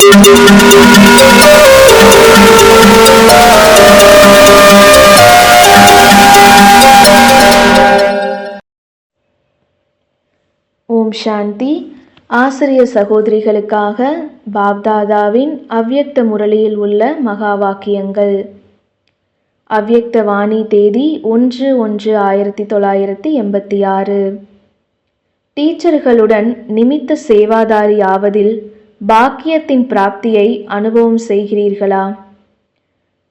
ஓம் சாந்தி. ஆசிரிய சகோதரிகளுக்காக பாப்தாதாவின் அவ்யக்த முரளியில் உள்ள மகா வாக்கியங்கள். அவ்யக்த வாணி தேதி ஒன்று ஒன்று ஆயிரத்தி தொள்ளாயிரத்தி எண்பத்தி ஆறு. டீச்சர்களுடன் நிமித்த சேவாதாரி ஆவதில் பாக்கியத்தின் பிராப்தியை அனுபவம் செய்கிறீர்களா?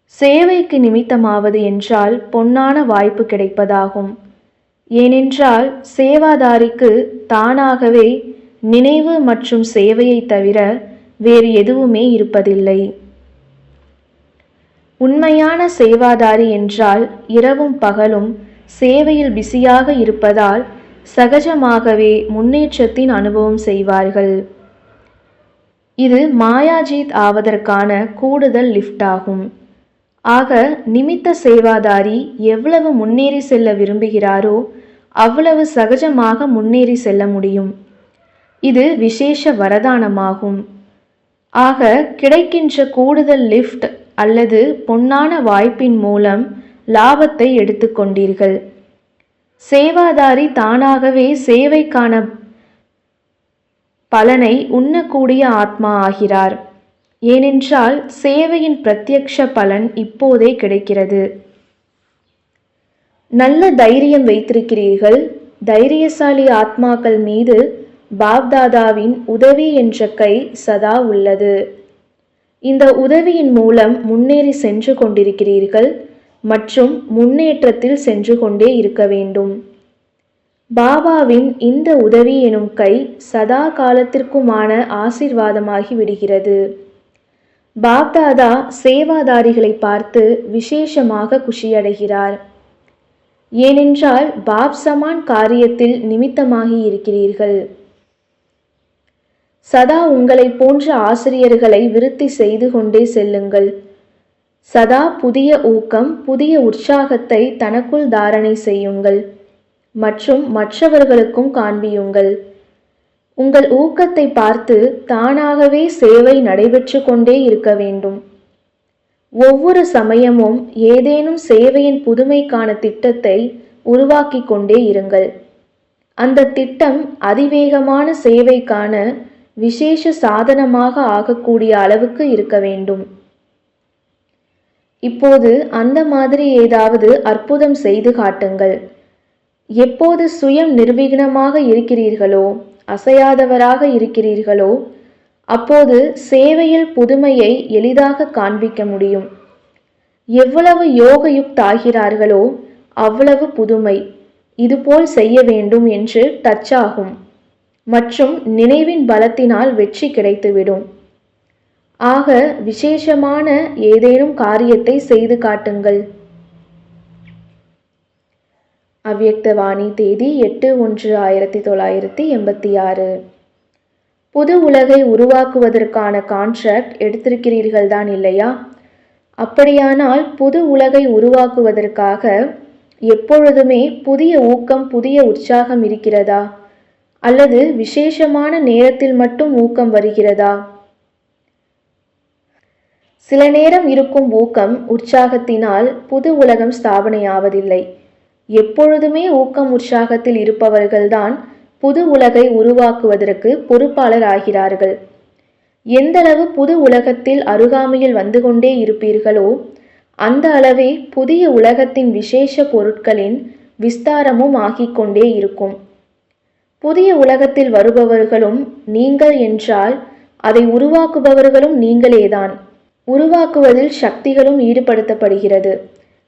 சேவைக்கு நிமித்தமாவது என்றால் பொன்னான வாய்ப்பு கிடைப்பதாகும். ஏனென்றால் சேவாதாரிக்கு தானாகவே நினைவு மற்றும் சேவையை தவிர வேறு எதுவுமே இருப்பதில்லை. உண்மையான சேவாதாரி என்றால் இரவும் பகலும் சேவையில் பிஸியாக இருப்பதால் சகஜமாகவே முன்னேற்றத்தின் அனுபவம் செய்வார்கள். இது மாயாஜீத் ஆவதற்கான கூடுதல் லிஃப்ட் ஆகும். ஆக நிமித்த சேவாதாரி எவ்வளவு முன்னேறி செல்ல விரும்புகிறாரோ அவ்வளவு சகஜமாக முன்னேறி செல்ல முடியும். இது விசேஷ வரதானமாகும். ஆக கிடைக்கின்ற கூடுதல் லிஃப்ட் அல்லது பொன்னான வாய்ப்பின் மூலம் லாபத்தை எடுத்துக்கொண்டீர்கள். சேவாதாரி தானாகவே சேவைக்கான பலனை உண்ணக்கூடிய ஆத்மா ஆகிறார். ஏனென்றால் சேவையின் பிரத்யக்ஷ பலன் இப்போதே கிடைக்கிறது. நல்ல தைரியம் வைத்திருக்கிறீர்கள். தைரியசாலி ஆத்மாக்கள் மீது பாப்தாதாவின் உதவி என்ற கை சதா உள்ளது. இந்த உதவியின் மூலம் முன்னேறி சென்று கொண்டிருக்கிறீர்கள் மற்றும் முன்னேற்றத்தில் சென்று கொண்டே இருக்க வேண்டும். பாபாவின் இந்த உதவி எனும் கை சதா காலத்திற்குமான ஆசிர்வாதமாகி விடுகிறது. பாப்தாதா சேவாதாரிகளை பார்த்து விசேஷமாக குஷியடைகிறார். ஏனென்றால் பாப் சமான் காரியத்தில் நிமித்தமாகி இருக்கிறீர்கள். சதா உங்களை போன்ற ஆசிரியர்களை விருத்தி செய்து கொண்டே செல்லுங்கள். சதா புதிய ஊக்கம் புதிய உற்சாகத்தை தனக்குள் தாரணை செய்யுங்கள். மற்றும் மற்றவர்களுக்கும் காண்பியுங்கள். உங்கள் ஊக்கத்தை பார்த்து தானாகவே சேவை நடைபெற்று கொண்டே இருக்க வேண்டும். ஒவ்வொரு சமயமும் ஏதேனும் சேவையின் புதுமைக்கான திட்டத்தை உருவாக்கி கொண்டே இருங்கள். அந்த திட்டம் அதிவேகமான சேவைக்கான விசேஷ சாதனமாக ஆகக்கூடிய அளவுக்கு இருக்க வேண்டும். இப்போது அந்த மாதிரி ஏதாவது அற்புதம் செய்து காட்டுங்கள். எப்போது சுயம் நிர்விঘ்னமாக இருக்கிறீர்களோ அசையாதவராக இருக்கிறீர்களோ அப்போது சேவையில் புதுமையை எளிதாக காண்பிக்க முடியும். எவ்வளவு யோகயுக்தாகிறார்களோ அவ்வளவு புதுமை. இதுபோல் செய்ய வேண்டும் என்று டச்சாகும் மற்றும் நினைவின் பலத்தினால் வெற்றி கிடைத்துவிடும். ஆக விசேஷமான ஏதேனும் காரியத்தை செய்து காட்டுங்கள். அவ்வியக்தவாணி தேதி எட்டு ஒன்று ஆயிரத்தி தொள்ளாயிரத்தி எண்பத்தி ஆறு. புது உலகை உருவாக்குவதற்கான கான்ட்ராக்ட் எடுத்திருக்கிறீர்கள் தான் இல்லையா? அப்படியானால் புது உலகை உருவாக்குவதற்காக எப்பொழுதுமே புதிய ஊக்கம் புதிய உற்சாகம் இருக்கிறதா? அல்லது விசேஷமான நேரத்தில் மட்டும் ஊக்கம் வருகிறதா? சில நேரம் இருக்கும் ஊக்கம் உற்சாகத்தினால் புது உலகம் ஸ்தாபனையாவதில்லை. எப்பொழுதுமே ஊக்கம் உற்சாகத்தில் இருப்பவர்கள்தான் புது உலகை உருவாக்குவதற்கு பொறுப்பாளர் ஆகிறார்கள் எந்தளவு புது உலகத்தில் அருகாமையில் வந்து கொண்டே இருப்பீர்களோ அந்த அளவே புதிய உலகத்தின் விசேஷ பொருட்களின் விஸ்தாரமும் ஆகிக் கொண்டே இருக்கும். புதிய உலகத்தில் வருபவர்களும் நீங்கள் என்றால் அதை உருவாக்குபவர்களும் நீங்களேதான். உருவாக்குவதில் சக்திகளும் ஈடுபடுத்தப்படுகிறது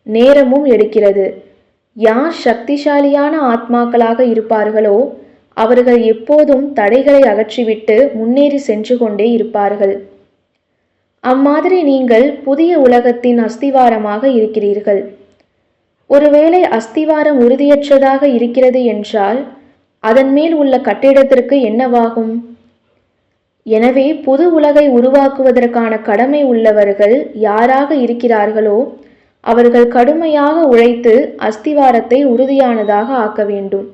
நேரமும் எடுக்கிறது. யார் சக்திசாலியான ஆத்மாக்களாக இருப்பார்களோ அவர்கள் எப்போதும் தடைகளை அகற்றிவிட்டு முன்னேறி சென்று கொண்டே இருப்பார்கள். அம்மாதிரி நீங்கள் புதிய உலகத்தின் அஸ்திவாரமாக இருக்கிறீர்கள். ஒருவேளை அஸ்திவாரம் உறுதியற்றதாக இருக்கிறது என்றால் அதன் மேல் உள்ள கட்டிடத்திற்கு என்னவாகும்? எனவே புது உலகை உருவாக்குவதற்கான கடமை உள்ளவர்கள் யாராக இருக்கிறார்களோ அவர்கள் கடுமையாக உழைத்து அஸ்திவாரத்தை உறுதியானதாக ஆக்க வேண்டும்.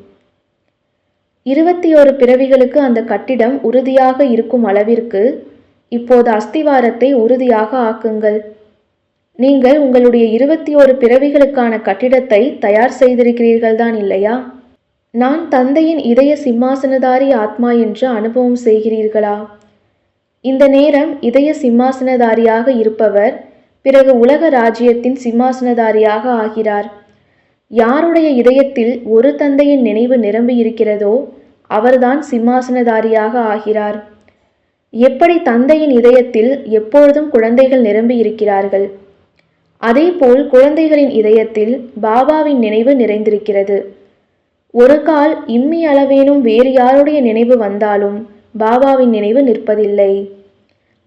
இருபத்தி ஒரு பிறவிகளுக்கு அந்த கட்டிடம் உறுதியாக இருக்கும் அளவிற்கு இப்போது அஸ்திவாரத்தை உறுதியாக ஆக்குங்கள். நீங்கள் உங்களுடைய இருபத்தி ஒரு பிறவிகளுக்கான கட்டிடத்தை தயார் செய்திருக்கிறீர்கள் தான் இல்லையா? நான் தந்தையின் இதய சிம்மாசனதாரி ஆத்மா என்று அனுபவம் செய்கிறீர்களா? இந்த நேரம் இதய சிம்மாசனதாரியாக இருப்பவர் பிறகு உலக ராஜ்யத்தின் சிம்மாசனதாரியாக ஆகிறார். யாருடைய இதயத்தில் ஒரு தந்தையின் நினைவு நிரம்பி இருக்கிறதோ அவர்தான் சிம்மாசனதாரியாக ஆகிறார். எப்படி தந்தையின் இதயத்தில் எப்பொழுதும் குழந்தைகள் நிரம்பி இருக்கிறார்கள் அதேபோல் குழந்தைகளின் இதயத்தில் பாபாவின் நினைவு நிறைந்திருக்கிறது. ஒரு கால் இம்மி அளவேனும் வேறு யாருடைய நினைவு வந்தாலும் பாபாவின் நினைவு நிற்பதில்லை.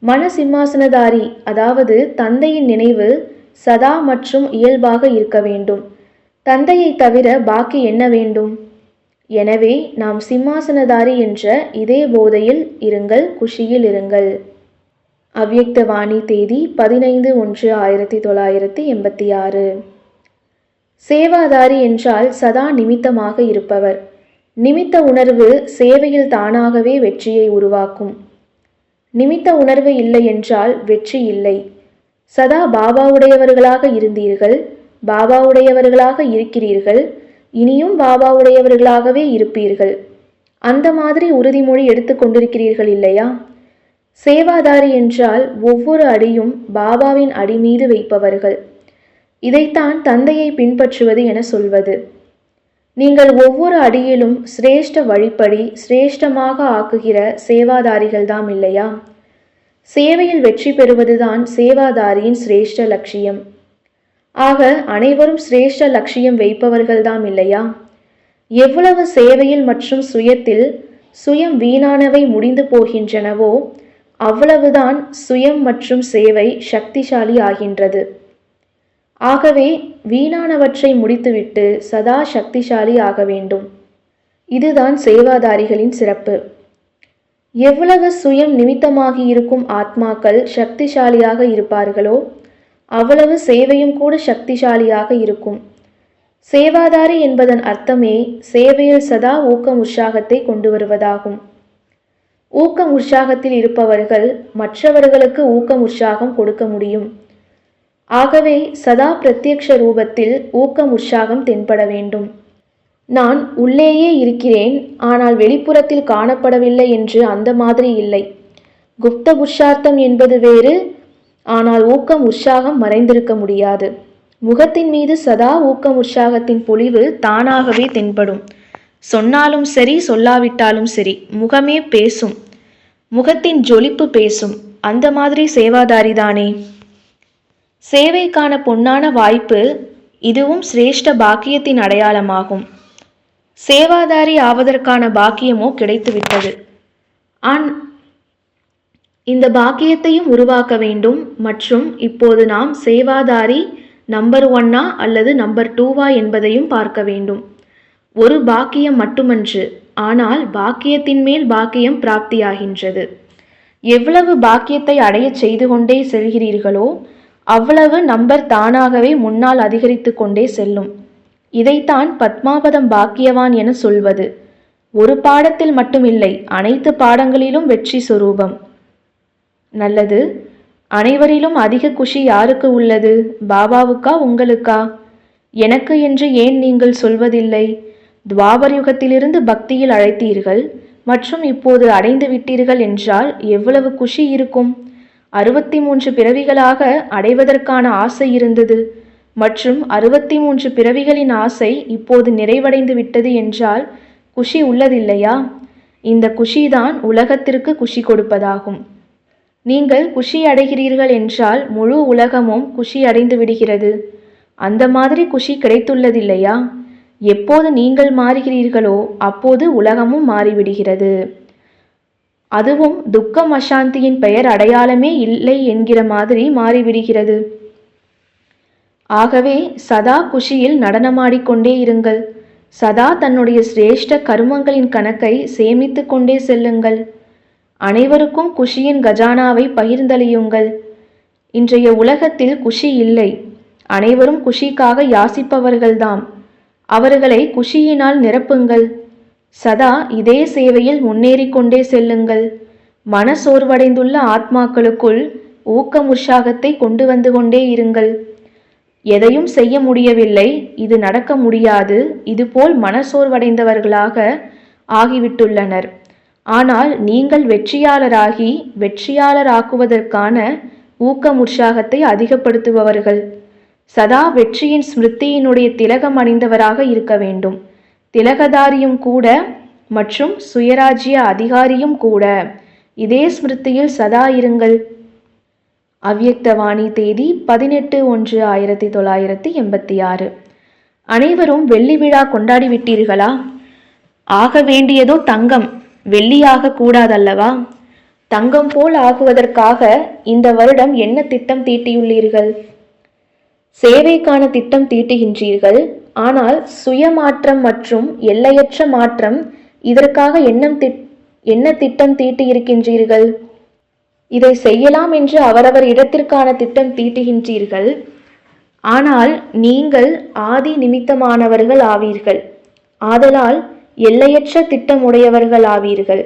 மன சிம்மாசனதாரி அதாவது தந்தையின் நினைவு சதா மற்றும் இயல்பாக இருக்க வேண்டும். தந்தையை தவிர பாக்கி என்ன வேண்டும்? எனவே நாம் சிம்மாசனதாரி என்ற இதே போதையில் இருங்கள் குஷியில் இருங்கள். அவ்யக்தவாணி தேதி பதினைந்து ஒன்று ஆயிரத்தி தொள்ளாயிரத்தி எண்பத்தி ஆறு. சேவாதாரி என்றால் சதா நிமித்தமாக இருப்பவர். நிமித்த உணர்வு சேவையில் தானாகவே வெற்றியை உருவாக்கும். நிமித்த உணர்வு இல்லை என்றால் வெற்றி இல்லை. சதா பாபாவுடையவர்களாக இருந்தீர்கள் பாபாவுடையவர்களாக இருக்கிறீர்கள் இனியும் பாபாவுடையவர்களாகவே இருப்பீர்கள். அந்த மாதிரி உறுதிமொழி எடுத்துக்கொண்டிருக்கிறீர்கள் இல்லையா? சேவாதாரி என்றால் ஒவ்வொரு அடியும் பாபாவின் அடி மீது வைப்பவர்கள். இதைத்தான் தந்தையை பின்பற்றுவது என சொல்வது. நீங்கள் ஒவ்வொரு அடியிலும் சிரேஷ்ட வழிப்படி சிரேஷ்டமாக ஆக்குகிற சேவாதாரிகள்தாம் இல்லையா? சேவையில் வெற்றி பெறுவதுதான் சேவாதாரியின் சிரேஷ்ட லட்சியம். ஆக அனைவரும் சிரேஷ்ட லட்சியம் வைப்பவர்கள்தாம் இல்லையா? எவ்வளவு சேவையில் மற்றும் சுயத்தில் சுயம் வீணானவை முடிந்து போகின்றனவோ அவ்வளவுதான் சுயம் மற்றும் சேவை சக்திசாலி ஆகின்றது. ஆகவே வீணானவற்றை முடித்துவிட்டு சதா சக்திசாலி ஆக வேண்டும். இதுதான் சேவாதாரிகளின் சிறப்பு. எவ்வளவு சுயம் நிமித்தமாகி இருக்கும் ஆத்மாக்கள் சக்திசாலியாக இருப்பார்களோ அவ்வளவு சேவையும் கூட சக்திசாலியாக இருக்கும். சேவாதாரி என்பதன் அர்த்தமே சேவையில் சதா ஊக்கம் உற்சாகத்தை கொண்டு வருவதாகும். ஊக்கம் உற்சாகத்தில் இருப்பவர்கள் மற்றவர்களுக்கு ஊக்கம் உற்சாகம் கொடுக்க முடியும். ஆகவே சதா பிரத்யக்ஷ ரூபத்தில் ஊக்கம் உற்சாகம் தென்பட வேண்டும். நான் உள்ளேயே இருக்கிறேன் ஆனால் வெளிப்புறத்தில் காணப்படவில்லை என்று அந்த மாதிரி இல்லை. குப்த புருஷார்த்தம் என்பது வேறு ஆனால் ஊக்கம் உற்சாகம் மறைந்திருக்க முடியாது. முகத்தின் மீது சதா ஊக்கம் உற்சாகத்தின் பொலிவு தானாகவே தென்படும். சொன்னாலும் சரி சொல்லாவிட்டாலும் சரி முகமே பேசும். முகத்தின் ஜொலிப்பு பேசும். அந்த மாதிரி சேவாதாரி தானே. சேவைக்கான பொன்னான வாய்ப்பு இதுவும் சிரேஷ்ட பாக்கியத்தின் அடையாளமாகும். சேவாதாரி ஆவதற்கான பாக்கியமோ கிடைத்துவிட்டது. ஆன் இந்த பாக்கியத்தையும் உருவாக்க வேண்டும். மற்றும் இப்போது நாம் சேவாதாரி நம்பர் ஒன்னா அல்லது நம்பர் டூவா என்பதையும் பார்க்க வேண்டும். ஒரு பாக்கியம் மட்டுமன்று. ஆனால் பாக்கியத்தின் மேல் பாக்கியம் பிராப்தியாகின்றது. எவ்வளவு பாக்கியத்தை அடையச் செய்து கொண்டே செல்கிறீர்களோ அவ்வளவு நம்பர் தானாகவே முன்னால் அதிகரித்து கொண்டே செல்லும். இதைத்தான் பத்மாபதம் பாக்கியவான் என சொல்வது. ஒரு பாடத்தில் மட்டுமில்லை அனைத்து பாடங்களிலும் வெற்றி சுரூபம். நல்லது அனைவரிலும் அதிக குஷி யாருக்கு உள்ளது? பாபாவுக்கா உங்களுக்கா? எனக்கு என்று ஏன் நீங்கள் சொல்வதில்லை? துவாபர் யுகத்திலிருந்து பக்தியில் அழைத்தீர்கள் மற்றும் இப்போது அடைந்து விட்டீர்கள் என்றால் எவ்வளவு குஷி இருக்கும்? அறுபத்தி மூன்று பிறவிகளாக அடைவதற்கான ஆசை இருந்தது. மற்றும் அறுபத்தி மூன்று பிறவிகளின் ஆசை இப்போது நிறைவடைந்து விட்டது என்றால் குஷி உள்ளதில்லையா? இந்த குஷிதான் உலகத்திற்கு குஷி கொடுப்பதாகும். நீங்கள் குஷி அடைகிறீர்கள் என்றால் முழு உலகமும் குஷி அடைந்து விடுகிறது. அந்த மாதிரி குஷி கிடைத்துள்ளதில்லையா? எப்போது நீங்கள் மாறுகிறீர்களோ அப்போது உலகமும் மாறிவிடுகிறது. அதுவும் துக்கம் அசாந்தியின் பெயர் அடையாளமே இல்லை என்கிற மாதிரி மாறிவிடுகிறது. ஆகவே சதா குஷியில் நடனமாடிக்கொண்டே இருங்கள். சதா தன்னுடைய சிரேஷ்ட கருமங்களின் கணக்கை சேமித்து கொண்டே செல்லுங்கள். அனைவருக்கும் குஷியின் கஜானாவை பகிர்ந்தளியுங்கள். இன்றைய உலகத்தில் குஷி இல்லை. அனைவரும் குஷிக்காக யாசிப்பவர்கள்தாம். அவர்களை குஷியினால் நிரப்புங்கள். சதா இதே சேவையில் முன்னேறிக்கொண்டே செல்லுங்கள். செல்லுங்கள் மனசோர்வடைந்துள்ள ஆத்மாக்களுக்குள் ஊக்கம் உற்சாகத்தை கொண்டு வந்து கொண்டே இருங்கள். எதையும் செய்ய முடியவில்லை இது நடக்க முடியாது இதுபோல் மனசோர்வடைந்தவர்களாக ஆகிவிட்டுள்ளனர். ஆனால் நீங்கள் வெற்றியாளராகி வெற்றியாளராக்குவதற்கான ஊக்கம் உற்சாகத்தை அதிகப்படுத்துபவர்கள். சதா வெற்றியின் ஸ்மிருதியினுடைய திலகம் அணிந்தவராக இருக்க வேண்டும். திலகதாரியும் கூட மற்றும் சுயராஜ்ய அதிகாரியும் கூட. இதே ஸ்மிருதியில் சதா இருங்கள். அவ்யக்தவாணி தேதி பதினெட்டு ஒன்று ஆயிரத்தி தொள்ளாயிரத்தி எண்பத்தி ஆறு. அனைவரும் வெள்ளி விழா கொண்டாடி விட்டீர்களா? ஆக வேண்டியதோ தங்கம் வெள்ளியாக கூடாதல்லவா? தங்கம் போல் ஆகுவதற்காக இந்த வருடம் என்ன திட்டம் தீட்டியுள்ளீர்கள்? சேவைக்கான திட்டம் தீட்டுகின்றீர்கள்? ஆனால் சுயமாற்றம் மற்றும் எல்லையற்ற மாற்றம் இதற்காக எண்ணம் திட் என்ன திட்டம் தீட்டியிருக்கின்றீர்கள்? இதை செய்யலாம் என்று அவரவர் இடத்திற்கான திட்டம் தீட்டுகின்றீர்கள். ஆனால் நீங்கள் ஆதி நிமித்தமானவர்கள் ஆவீர்கள். ஆதலால் எல்லையற்ற திட்டமுடையவர்கள் ஆவீர்கள்.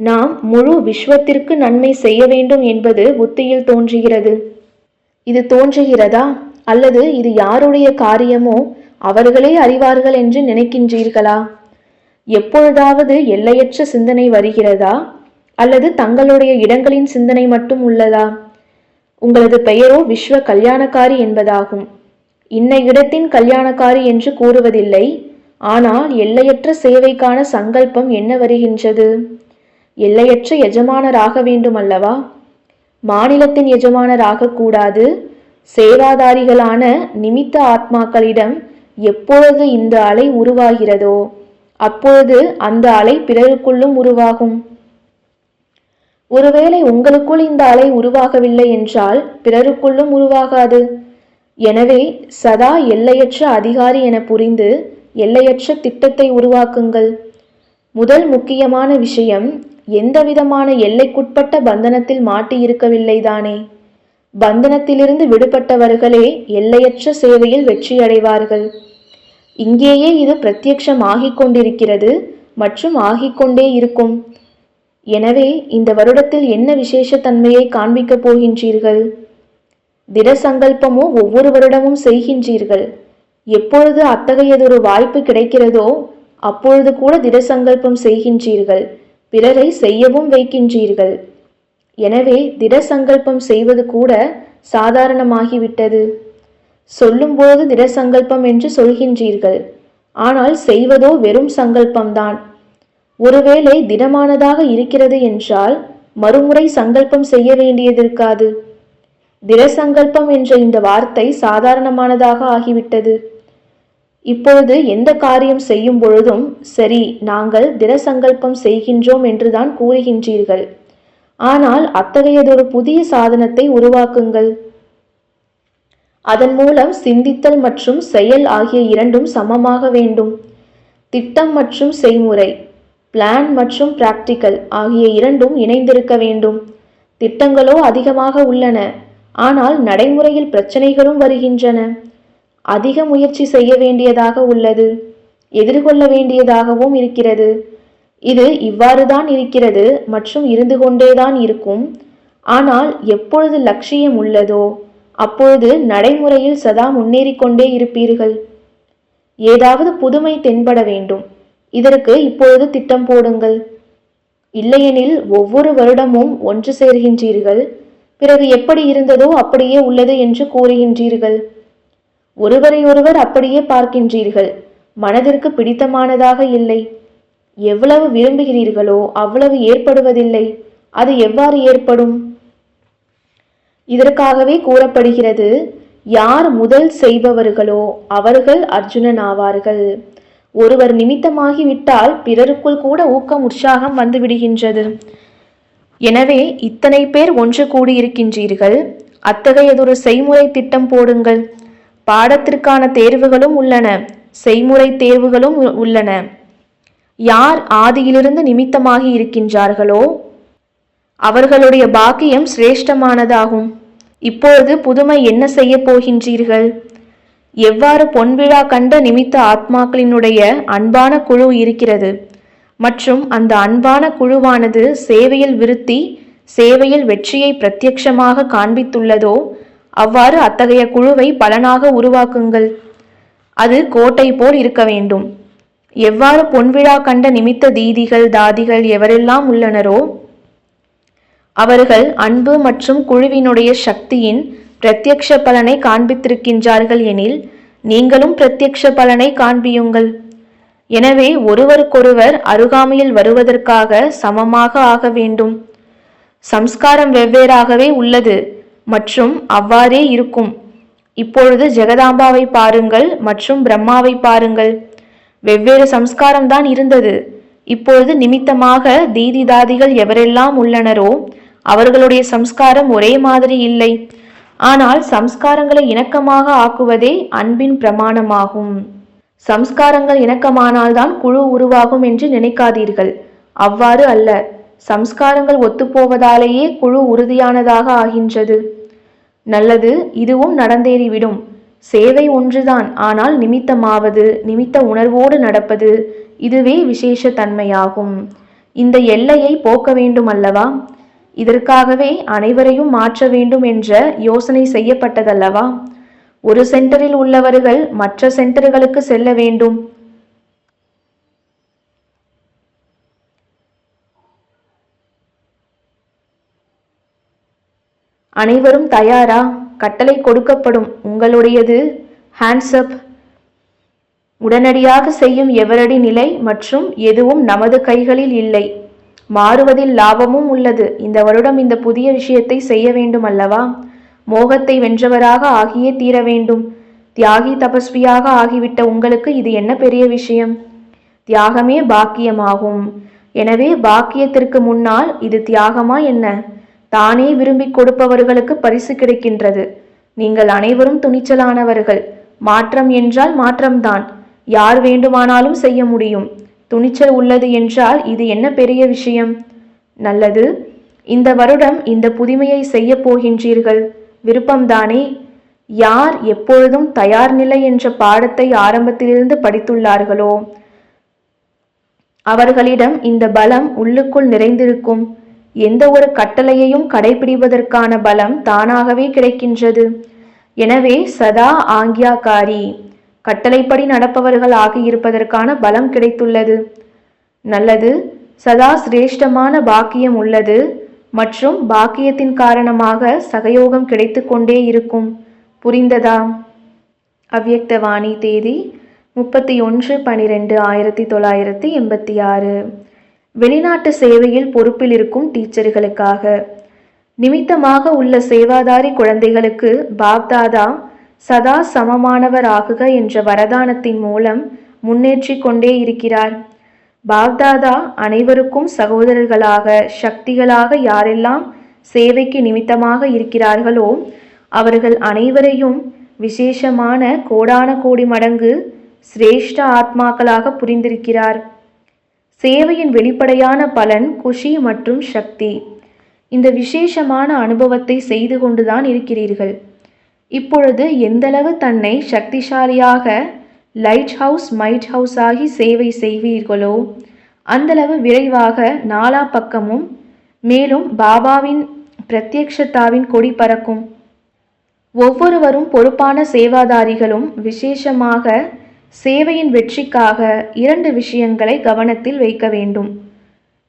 நாம் முழு விஸ்வத்திற்கு நன்மை செய்ய வேண்டும் என்பது புத்தியில் தோன்றுகிறது. இது தோன்றுகிறதா? அல்லது இது யாருடைய காரியமோ? அவர்களே அறிவார்கள் என்று நினைக்கின்றீர்களா? எப்பொழுதாவது எல்லையற்ற சிந்தனை வருகிறதா? அல்லது தங்களுடைய இடங்களின் சிந்தனை மட்டும் உள்ளதா? உங்களது பெயரோ விஸ்வ கல்யாணக்காரி என்பதாகும். இன்ன இடத்தின் கல்யாணக்காரி என்று கூறுவதில்லை. ஆனால் எல்லையற்ற சேவைக்கான சங்கல்பம் என்ன வருகின்றது? எல்லையற்ற எஜமானராக வேண்டும் அல்லவா மாநிலத்தின் எஜமானராக கூடாது. சேவாதாரிகளான நிமித்த ஆத்மாக்களிடம் எப்பொழுது இந்த அலை உருவாகிறதோ அப்பொழுது அந்த அலை பிறருக்குள்ளும் உருவாகும். ஒருவேளை உங்களுக்குள் இந்த அலை உருவாகவில்லை என்றால் பிறருக்குள்ளும் உருவாகாது. எனவே சதா எல்லையற்ற அதிகாரி என புரிந்து எல்லையற்ற திட்டத்தை உருவாக்குங்கள். முதல் முக்கியமான விஷயம் எந்தவிதமான எல்லைக்குட்பட்ட பந்தனத்தில் மாட்டியிருக்கவில்லைதானே. பந்தனத்திலிருந்து விடுபட்டவர்களே எல்லையற்ற சேவையில் வெற்றியடைவார்கள். இங்கேயே இது பிரத்யக்ஷம் ஆகிக் கொண்டிருக்கிறது மற்றும் ஆகிக்கொண்டே இருக்கும். எனவே இந்த வருடத்தில் என்ன விசேஷத்தன்மையை காண்பிக்கப் போகின்றீர்கள்? திட சங்கல்பமோ ஒவ்வொரு வருடமும் செய்கின்றீர்கள். எப்பொழுது அத்தகையதொரு வாய்ப்பு கிடைக்கிறதோ அப்பொழுது கூட திட சங்கல்பம் செய்கின்றீர்கள். பிறரை செய்யவும் வைக்கின்றீர்கள். எனவே திட சங்கல்பம் செய்வது கூட சாதாரணமாகிவிட்டது. சொல்லும்போது திட சங்கல்பம் என்று சொல்கின்றீர்கள். ஆனால் செய்வதோ வெறும் சங்கல்பம்தான். ஒருவேளை திடமானதாக இருக்கிறது என்றால் மறுமுறை சங்கல்பம் செய்ய வேண்டியதிருக்காது. திட சங்கல்பம் என்ற இந்த வார்த்தை சாதாரணமானதாக ஆகிவிட்டது. இப்பொழுது எந்த காரியம் செய்யும் பொழுதும் சரி நாங்கள் திட சங்கல்பம் செய்கின்றோம் என்றுதான் கூறுகின்றீர்கள். ஆனால் அத்தகையதொரு புதிய சாதனத்தை உருவாக்குங்கள். அதன் மூலம் சிந்தித்தல் மற்றும் செயல் ஆகிய இரண்டும் சமமாக வேண்டும். திட்டம் மற்றும் செய்முறை பிளான் மற்றும் பிராக்டிக்கல் ஆகிய இரண்டும் இணைந்திருக்க வேண்டும். திட்டங்களோ அதிகமாக உள்ளன ஆனால் நடைமுறையில் பிரச்சனைகளும் வருகின்றன. அதிக முயற்சி செய்ய வேண்டியதாக உள்ளது எதிர்கொள்ள வேண்டியதாகவும் இருக்கிறது. இது இவ்வாறுதான் இருக்கிறது மற்றும் இருந்து கொண்டேதான் இருக்கும். ஆனால் எப்பொழுது லட்சியம் உள்ளதோ அப்பொழுது நடைமுறையில் சதா முன்னேறிக்கொண்டே இருப்பீர்கள். ஏதாவது புதுமை தென்பட வேண்டும். இதற்கு இப்பொழுது திட்டம் போடுங்கள். இல்லையெனில் ஒவ்வொரு வருடமும் ஒன்று சேர்கின்றீர்கள். பிறகு எப்படி இருந்ததோ அப்படியே உள்ளது என்று கூறுகின்றீர்கள். ஒருவரையொருவர் அப்படியே பார்க்கின்றீர்கள். மனதிற்கு பிடித்தமானதாக இல்லை. எவ்வளவு விரும்புகிறீர்களோ அவ்வளவு ஏற்படுவதில்லை. அது எவ்வாறு ஏற்படும்? இதற்காகவே கூறப்படுகிறது யார் முதல் செய்பவர்களோ அவர்கள் அர்ஜுனன் ஆவார்கள் ஒருவர் நிமித்தமாகிவிட்டால் பிறருக்குள் கூட ஊக்கம் உற்சாகம் வந்து விடுகின்றது. எனவே இத்தனை பேர் ஒன்று கூடியிருக்கின்றீர்கள். அத்தகையதொரு செய்முறை திட்டம் போடுங்கள். பாடத்திற்கான தேர்வுகளும் உள்ளன. செய்முறை தேர்வுகளும் உள்ளன. யார் ஆதியிலிருந்து நிமித்தமாகி இருக்கின்றார்களோ அவர்களுடைய பாக்கியம் சிரேஷ்டமானதாகும். இப்பொழுது புதுமை என்ன செய்ய போகின்றீர்கள்? எவ்வாறு பொன்விழா கண்ட நிமித்த ஆத்மாக்களினுடைய அன்பான குழு இருக்கிறது. மற்றும் அந்த அன்பான குழுவானது சேவையில் விருத்தி சேவையில் வெற்றியை பிரத்யட்சமாக காண்பித்துள்ளதோ அவ்வாறு அத்தகைய குழுவை பலனாக உருவாக்குங்கள். அது கோட்டை போல் இருக்க வேண்டும். எவ்வாறு பொன்விழா கண்ட நிமித்த தீதிகள் தாதிகள் எவரெல்லாம் உள்ளனரோ அவர்கள் அன்பு மற்றும் குழுவினுடைய சக்தியின் பிரத்யக்ஷ பலனை காண்பித்திருக்கின்றார்கள் எனில் நீங்களும் பிரத்யக்ஷ பலனை காண்பியுங்கள். எனவே ஒருவருக்கொருவர் அருகாமையில் வருவதற்காக சமமாக ஆக வேண்டும். சம்ஸ்காரம் வெவ்வேறாகவே உள்ளது மற்றும் அவ்வாறே இருக்கும். இப்பொழுது ஜெகதாம்பாவை பாருங்கள் மற்றும் பிரம்மாவை பாருங்கள். வெவ்வேறு சம்ஸ்காரம் தான் இருந்தது. இப்பொழுது நிமித்தமாக தீதிதாதிகள் எவரெல்லாம் உள்ளனரோ அவர்களுடைய சம்ஸ்காரம் ஒரே மாதிரி இல்லை. ஆனால் சம்ஸ்காரங்களை இணக்கமாக ஆக்குவதே அன்பின் பிரமாணமாகும். சம்ஸ்காரங்கள் இணக்கமானால்தான் குழு உருவாகும் என்று நினைக்காதீர்கள். அவ்வாறு அல்ல. சம்ஸ்காரங்கள் ஒத்துப்போவதாலேயே குழு உறுதியானதாக ஆகின்றது. நல்லது இதுவும் நடந்தேறிவிடும். சேவை ஒன்றுதான் ஆனால் நிமித்தமாவது நிமித்த உணர்வோடு நடப்பது இதுவே விசேஷ தன்மையாகும். இந்த எல்லையை போக்க வேண்டும் அல்லவா இதற்காகவே அனைவரையும் மாற்ற வேண்டும் என்ற யோசனை செய்யப்பட்டதல்லவா? ஒரு சென்டரில் உள்ளவர்கள் மற்ற சென்டர்களுக்கு செல்ல வேண்டும். அனைவரும் தயாரா? கட்டளை கொடுக்கப்படும். உங்களுடையது? ஹேண்ட்ஸ்அப் உடனடியாக செய்யும் எவரடி நிலை மற்றும் எதுவும் நமது கைகளில் இல்லை. மாறுவதில் லாபமும் உள்ளது. இந்த வருடம் இந்த புதிய விஷயத்தை செய்ய வேண்டும் அல்லவா? மோகத்தை வென்றவராக ஆகியே தீர வேண்டும். தியாகி தபஸ்வியாக ஆகிவிட்ட உங்களுக்கு இது என்ன பெரிய விஷயம்? தியாகமே பாக்கியமாகும். எனவே பாக்கியத்திற்கு முன்னால் இது தியாகமா என்ன? தானே விரும்பி கொடுப்பவர்களுக்கு பரிசு கிடைக்கின்றது. நீங்கள் அனைவரும் துணிச்சலானவர்கள். மாற்றம் என்றால் மாற்றம்தான். யார் வேண்டுமானாலும் செய்ய முடியும். துணிச்சல் உள்ளது என்றால் இது என்ன பெரிய விஷயம்? நல்லது. இந்த வருடம் இந்த புதுமையை செய்ய போகின்றீர்கள். விருப்பம்தானே? யார் எப்பொழுதும் தயார் நிலை என்ற பாடத்தை ஆரம்பத்திலிருந்து படித்துள்ளார்களோ அவர்களிடம் இந்த பலம் உள்ளுக்குள் நிறைந்திருக்கும். எந்த ஒரு கட்டளையையும் கடைபிடிப்பதற்கான பலம் தானாகவே கிடைக்கின்றது. எனவே சதா ஆங்கியாகாரி கட்டளைப்படி நடப்பவர்கள் ஆகியிருப்பதற்கான பலம் கிடைத்துள்ளது. நல்லது சதா சிரேஷ்டமான பாக்கியம் உள்ளது மற்றும் பாக்கியத்தின் காரணமாக சகயோகம் கிடைத்து கொண்டே இருக்கும். புரிந்ததா? அவ்வியக்தவாணி தேதி முப்பத்தி ஒன்று பனிரெண்டு ஆயிரத்தி தொள்ளாயிரத்தி எண்பத்தி ஆறு. வெளிநாட்டு சேவையில் பொறுப்பில் இருக்கும் டீச்சர்களுக்காக. நிமித்தமாக உள்ள சேவாதாரி குழந்தைகளுக்கு பாப்தாதா சதா சமமானவர் ஆகுக என்ற வரதானத்தின் மூலம் முன்னேற்றி கொண்டே இருக்கிறார். பாப்தாதா அனைவருக்கும் சகோதரர்களாக சக்திகளாக யாரெல்லாம் சேவைக்கு நிமித்தமாக இருக்கிறார்களோ அவர்கள் அனைவரையும் விசேஷமான கோடான கோடி மடங்கு சிரேஷ்ட ஆத்மாக்களாக புரிந்திருக்கிறார். சேவையின் வெளிப்படையான பலன் குஷி மற்றும் சக்தி. இந்த விசேஷமான அனுபவத்தை செய்து கொண்டுதான் இருக்கிறீர்கள். இப்பொழுது எந்தளவு தன்னை சக்திசாலியாக லைட் ஹவுஸ் மைட் ஹவுஸ் ஆகி சேவை செய்வீர்களோ அந்தளவு விரைவாக நாலா பக்கமும் மேலும் பாபாவின் பிரத்யக்ஷத்தாவின் கொடி பறக்கும். ஒவ்வொருவரும் பொறுப்பான சேவாதாரிகளும் விசேஷமாக சேவையின் வெற்றிக்காக இரண்டு விஷயங்களை கவனத்தில் வைக்க வேண்டும்.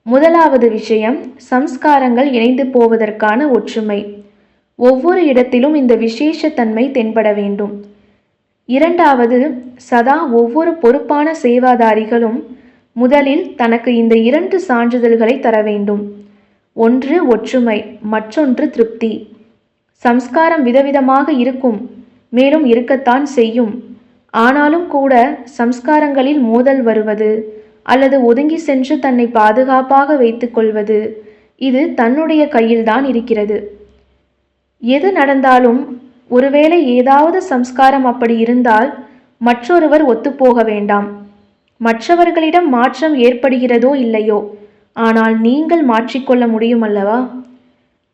முதலாவது விஷயம் சம்ஸ்காரங்கள் இணைந்து போவதற்கான ஒற்றுமை. ஒவ்வொரு இடத்திலும் இந்த விசேஷத்தன்மை தென்பட வேண்டும். இரண்டாவது சதா ஒவ்வொரு பொறுப்பான சேவாதாரிகளும் முதலில் தனக்கு இந்த இரண்டு சான்றிதழ்களை தர வேண்டும். ஒன்று ஒற்றுமை மற்றொன்று திருப்தி. சம்ஸ்காரம் விதவிதமாக இருக்கும் மேலும் இருக்கத்தான் செய்யும். ஆனாலும் கூட சம்ஸ்காரங்களில் மோதல் வருவது அல்லது ஒதுங்கி சென்று தன்னை பாதுகாப்பாக வைத்துக்கொள்வது இது தன்னுடைய கையில்தான் இருக்கிறது. எது நடந்தாலும் ஒருவேளை ஏதாவது சம்ஸ்காரம் அப்படி இருந்தால் மற்றொருவர் ஒத்துப்போக வேண்டாம். மற்றவர்களிடம் மாற்றம் ஏற்படுகிறதோ இல்லையோ? ஆனால் நீங்கள் மாற்றிக்கொள்ள முடியும் அல்லவா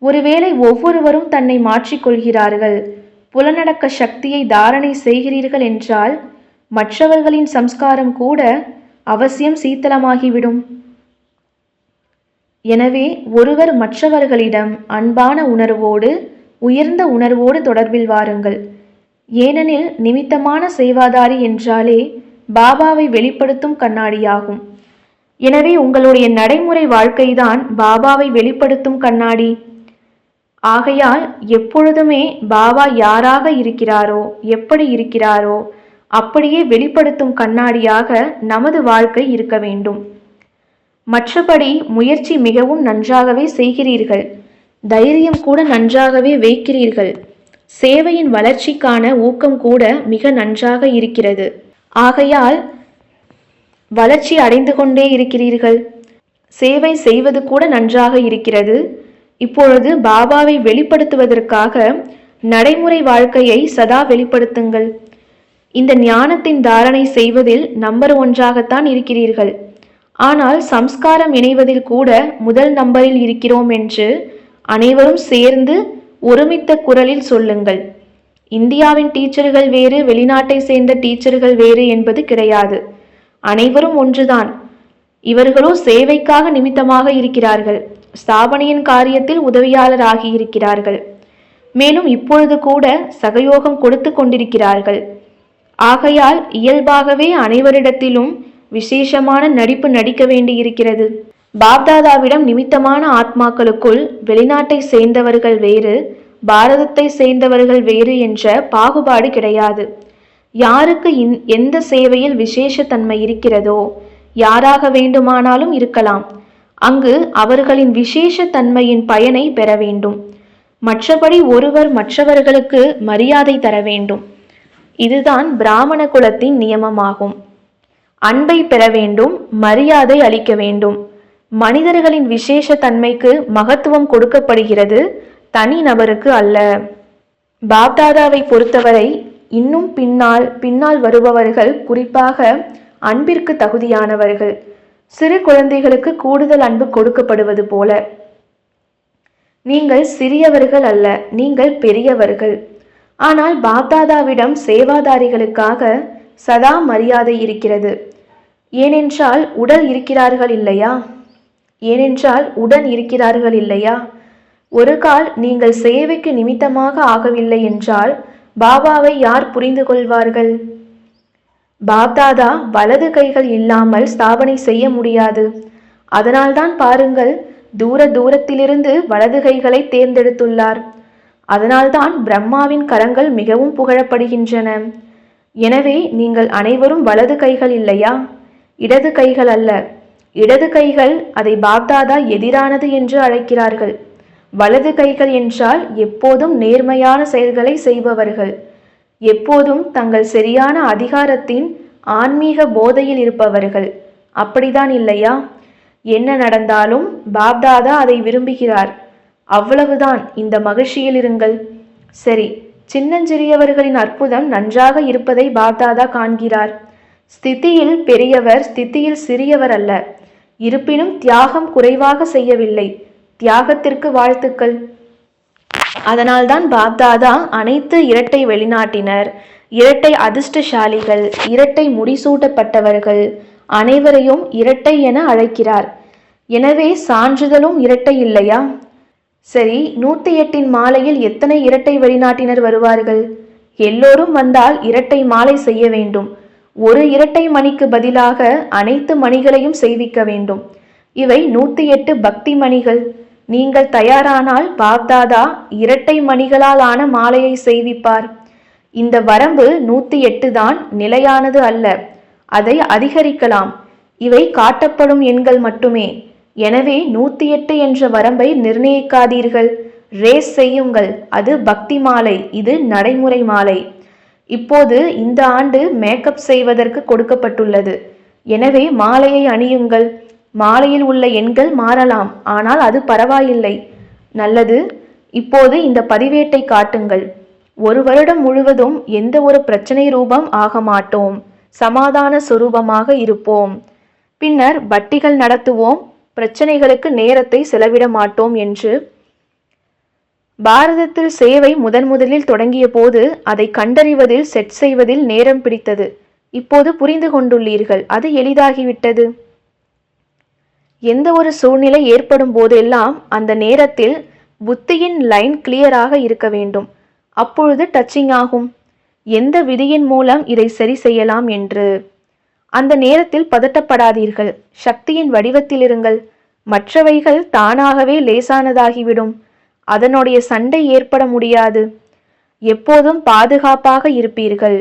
ஒருவேளை ஒவ்வொருவரும் தன்னை மாற்றிக்கொள்கிறார்கள் புலனடக்க சக்தியை தாரணை செய்கிறீர்கள் என்றால் மற்றவர்களின் சம்ஸ்காரம் கூட அவசியம் சீத்தலமாகிவிடும் எனவே ஒருவர் மற்றவர்களிடம் அன்பான உணர்வோடு உயர்ந்த உணர்வோடு தொடர்பில் வாருங்கள். ஏனெனில் நிமித்தமான சேவாதாரி என்றாலே பாபாவை வெளிப்படுத்தும் கண்ணாடியாகும். எனவே உங்களுடைய நடைமுறை வாழ்க்கைதான் பாபாவை வெளிப்படுத்தும் கண்ணாடி. ஆகையால் எப்பொழுதுமே பாபா யாராக இருக்கிறாரோ எப்படி இருக்கிறாரோ அப்படியே வெளிப்படுத்தும் கண்ணாடியாக நமது வாழ்க்கை இருக்க வேண்டும். மற்றபடி முயற்சி மிகவும் நன்றாகவே செய்கிறீர்கள். தைரியம் கூட நன்றாகவே வைக்கிறீர்கள். சேவையின் வளர்ச்சிக்கான ஊக்கம் கூட மிக நன்றாக இருக்கிறது. ஆகையால் வளர்ச்சி அடைந்து கொண்டே இருக்கிறீர்கள். சேவை செய்வது கூட நன்றாக இருக்கிறது. இப்பொழுது பாபாவை வெளிப்படுத்துவதற்காக நடைமுறை வாழ்க்கையை சதா வெளிப்படுத்துங்கள். இந்த ஞானத்தின் தாரணை செய்வதில் நம்பர் ஒன்றாகத்தான் இருக்கிறீர்கள். ஆனால் சம்ஸ்காரம் இணைவதில் கூட முதல் நம்பரில் இருக்கிறோம் என்று அனைவரும் சேர்ந்து ஒருமித்த குரலில் சொல்லுங்கள். இந்தியாவின் டீச்சர்கள் வேறு வெளிநாட்டை சேர்ந்த டீச்சர்கள் வேறு என்பது கிடையாது. அனைவரும் ஒன்றுதான். இவர்களோ சேவைக்காக நிமித்தமாக இருக்கிறார்கள். ஸ்தாபனையின் காரியத்தில் உதவியாளர் ஆகியிருக்கிறார்கள் மேலும் இப்பொழுது கூட சகயோகம் கொடுத்து கொண்டிருக்கிறார்கள். ஆகையால் இயல்பாகவே அனைவரிடத்திலும் விசேஷமான நடிப்பு நடிக்க வேண்டியிருக்கிறது. பாப்தாதாவிடம் நிமித்தமான ஆத்மாக்களுக்குள் வெளிநாட்டை சேர்ந்தவர்கள் வேறு பாரதத்தை சேர்ந்தவர்கள் வேறு என்ற பாகுபாடு கிடையாது. யாருக்கு இந் எந்த சேவையில் விசேஷத்தன்மை இருக்கிறதோ யாராக வேண்டுமானாலும் இருக்கலாம். அங்கு அவர்களின் விசேஷ தன்மையின் பயனை பெற வேண்டும். மற்றபடி ஒருவர் மற்றவர்களுக்கு மரியாதை தர வேண்டும். இதுதான் பிராமண குலத்தின் நியமமாகும். அன்பை பெற வேண்டும் மரியாதை அளிக்க வேண்டும். மனிதர்களின் விசேஷ தன்மைக்கு மகத்துவம் கொடுக்கப்படுகிறது தனி நபருக்கு அல்ல. பாப்தாதாவை பொறுத்தவரை இன்னும் பின்னால் பின்னால் வருபவர்கள் குறிப்பாக அன்பிற்கு தகுதியானவர்கள். சிறு குழந்தைகளுக்கு கூடுதல் அன்பு கொடுக்கப்படுவது போல. நீங்கள் சிறியவர்கள் அல்ல நீங்கள் பெரியவர்கள். ஆனால் பாப்தாதாவிடம் சேவாதாரிகளுக்காக சதா மரியாதை இருக்கிறது. ஏனென்றால் உடல் இருக்கிறார்கள் இல்லையா? ஏனென்றால் உடன் இருக்கிறார்கள் இல்லையா? ஒரு கால் நீங்கள் சேவைக்கு நிமித்தமாக ஆகவில்லை என்றால் பாபாவை யார் புரிந்து கொள்வார்கள்? பாப்தாதா வலது கைகள் இல்லாமல் ஸ்தாபனை செய்ய முடியாது. அதனால்தான் பாருங்கள் தூர தூரத்திலிருந்து வலது கைகளை தேர்ந்தெடுத்துள்ளார். அதனால்தான் பிரம்மாவின் கரங்கள் மிகவும் புகழப்படுகின்றன. எனவே நீங்கள் அனைவரும் வலது கைகள் இல்லையா? இடது கைகள் அல்ல. இடது கைகள் அதை பாப்தாதா எதிரானது என்று அழைக்கிறார்கள். வலது கைகள் என்றால் எப்போதும் நேர்மையான செயல்களை செய்பவர்கள். எப்போதும் தங்கள் சரியான அதிகாரத்தின் ஆன்மீக போதையில் இருப்பவர்கள். அப்படிதான் இல்லையா? என்ன நடந்தாலும் பாப்தாதா அதை விரும்புகிறார். அவ்வளவுதான் இந்த மகிழ்ச்சியில் இருங்கள். சரி சின்னஞ்சிறியவர்களின் அற்புதம் நன்றாக இருப்பதை பாப்தாதா காண்கிறார். ஸ்திதியில் பெரியவர் ஸ்திதியில் சிறியவர் அல்ல. இருப்பினும் தியாகம் குறைவாக செய்யவில்லை. தியாகத்திற்கு வாழ்த்துக்கள். அதனால்தான் பாப்தாதா அனைத்து இரட்டை வெளிநாட்டினர் இரட்டை அதிர்ஷ்டசாலிகள் இரட்டை முடிசூட்டப்பட்டவர்கள் அனைவரையும் இரட்டை என அழைக்கிறார். எனவே சான்றிதழும் இரட்டை இல்லையா? சரி நூத்தி எட்டின் மாலையில் எத்தனை இரட்டை வெளிநாட்டினர் வருவார்கள்? எல்லோரும் வந்தால் இரட்டை மாலை செய்ய வேண்டும். ஒரு இரட்டை மணிக்கு பதிலாக அனைத்து மணிகளையும் செய்விக்க வேண்டும். இவை நூத்தி எட்டு பக்தி மணிகள். நீங்கள் தயாரானால் பாப்தாதா இரட்டை மணிகளால் ஆன மாலையை செய்விப்பார். இந்த வரம்பு நூத்தி எட்டு தான் நிலையானது அல்ல. அதை அதிகரிக்கலாம். இவை காட்டப்படும் எண்கள் மட்டுமே. எனவே நூத்தி எட்டு என்ற வரம்பை நிர்ணயிக்காதீர்கள். ரேஸ் செய்யுங்கள். அது பக்தி மாலை. இது நடைமுறை மாலை. இப்போது இந்த ஆண்டு மேக்கப் செய்வதற்கு கொடுக்கப்பட்டுள்ளது. எனவே மாலையை அணியுங்கள். மாலையில் உள்ள எண்கள் மாறலாம். ஆனால் அது பரவாயில்லை. நல்லது. இப்போது இந்த பதிவேட்டை காட்டுங்கள். ஒரு வருடம் முழுவதும் எந்த ஒரு பிரச்சனை ரூபம் ஆக மாட்டோம். சமாதான சுரூபமாக இருப்போம். பின்னர் பட்டிகள் நடத்துவோம். பிரச்சனைகளுக்கு நேரத்தை செலவிட மாட்டோம் என்று பாரதத்தில் சேவை முதன் முதலில் தொடங்கிய போது அதை கண்டறிவதில் செட் செய்வதில் நேரம் பிடித்தது. இப்போது புரிந்து கொண்டுள்ளீர்கள் அது எளிதாகிவிட்டது. எந்த ஒரு சூழ்நிலை ஏற்படும் போதெல்லாம் அந்த நேரத்தில் புத்தியின் லைன் கிளியராக இருக்க வேண்டும். அப்பொழுது டச்சிங் ஆகும். எந்த விதியின் மூலம் இதை சரி செய்யலாம் என்று. அந்த நேரத்தில் பதட்டப்படாதீர்கள். சக்தியின் வடிவத்தில் இருங்கள். மற்றவைகள் தானாகவே லேசானதாகிவிடும். அதனுடைய சண்டை ஏற்பட முடியாது. எப்போதும் பாதுகாப்பாக இருப்பீர்கள்.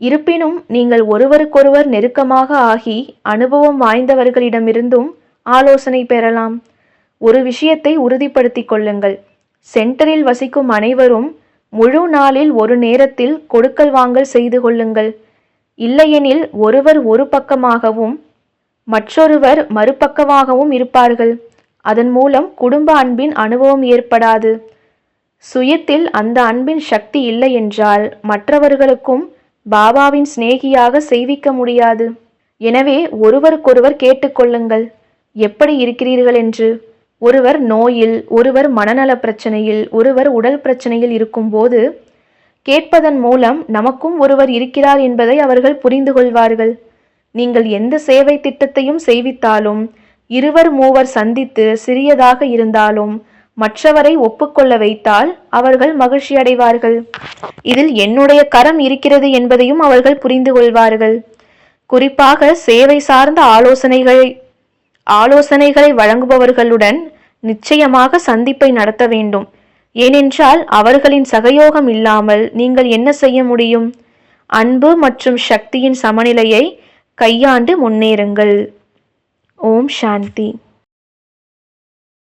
இருப்பினும் நீங்கள் ஒருவருக்கொருவர் நெருக்கமாக ஆகி அனுபவம் வாய்ந்தவர்களிடமிருந்தும் ஆலோசனை பெறலாம். ஒரு விஷயத்தை உறுதிப்படுத்திக் கொள்ளுங்கள். சென்டரில் வசிக்கும் அனைவரும் முழு நாளில் ஒரு நேரத்தில் கொடுக்கல் வாங்கல் செய்து கொள்ளுங்கள். இல்லையெனில் ஒருவர் ஒரு பக்கமாகவும் மற்றொருவர் மறுபக்கமாகவும் இருப்பார்கள். அதன் மூலம் குடும்ப அன்பின் அனுபவம் ஏற்படாது. சுயத்தில் அந்த அன்பின் சக்தி இல்லை என்றால் மற்றவர்களுக்கும் பாபாவின் சிநேகியாக செய்விக்க முடியாது. எனவே ஒருவருக்கொருவர் கேட்டுக்கொள்ளுங்கள் எப்படி இருக்கிறீர்கள் என்று. ஒருவர் நோயில் ஒருவர் மனநல பிரச்சனையில் ஒருவர் உடல் பிரச்சனையில் இருக்கும்போது கேட்பதன் மூலம் நமக்கும் ஒருவர் இருக்கிறார் என்பதை அவர்கள் புரிந்து கொள்வார்கள். நீங்கள் எந்த சேவை திட்டத்தையும் செய்வித்தாலும் இருவர் மூவர் சந்தித்து சிறியதாக இருந்தாலும் மற்றவரை ஒப்புக்கொள்ள வைத்தால் அவர்கள் மகிழ்ச்சி அடைவார்கள் இதில் என்னுடைய கரம் இருக்கிறது என்பதையும் அவர்கள் புரிந்து கொள்வார்கள். குறிப்பாக சேவை சார்ந்த ஆலோசனைகளை ஆலோசனைகளை வழங்குபவர்களுடன் நிச்சயமாக சந்திப்பை நடத்த வேண்டும். ஏனென்றால் அவர்களின் சகயோகம் இல்லாமல் நீங்கள் என்ன செய்ய முடியும்? அன்பு மற்றும் சக்தியின் சமநிலையை கையாண்டு முன்னேறுங்கள். ஓம் சாந்தி